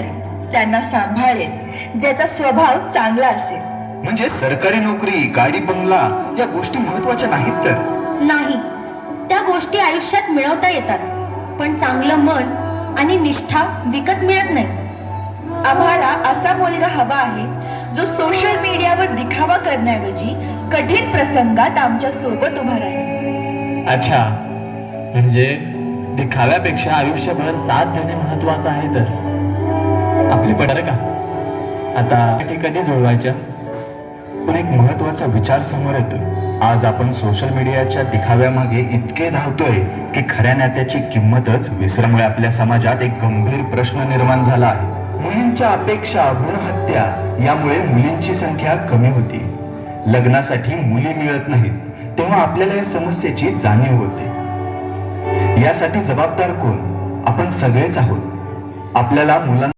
करेल त्यांना सांभाळेल ज्याचा स्वभाव चांगला असेल. म्हणजे सरकारी नोकरी गाडी बंगला या गोष्टी महत्त्वाच्या नाहीत तर? नाही. त्या गोष्टी आयुष्यात मिळवता येतात पण चांगलं मन आणि निष्ठा विकत मिळत नाही. आम्हाला असा मुलगा हवा आहे जो सोशल मीडियावर दिखावा करण्याऐवजी कठीण प्रसंगात आमच्यासोबत उभा राहील. अच्छा. म्हणजे दिखाव्यापेक्षा आयुष्यभर साथ देणे महत्वाचं आहे तर? आपली बरं का? आता ते कधी जुळवायच्या. पण एक महत्त्वाचा विचार समोर येतो. आज आपण सोशल मीडियाच्या दिखाव्यामागे इतके धावतोय की खऱ्या नात्याची किंमतच विसरमुळे आपल्या समाजात एक गंभीर प्रश्न निर्माण झाला आहे. मुलींच्या अपेक्षा भ्रूणहत्या यामुळे मुलींची संख्या कमी होती. लग्नासाठी मुली मिळत नाहीत तेव्हा आपल्याला या समस्येची जाणीव होते. यासाठी जबाबदार कोण? आपण सगळेच आहोत. आपल्याला मुलांना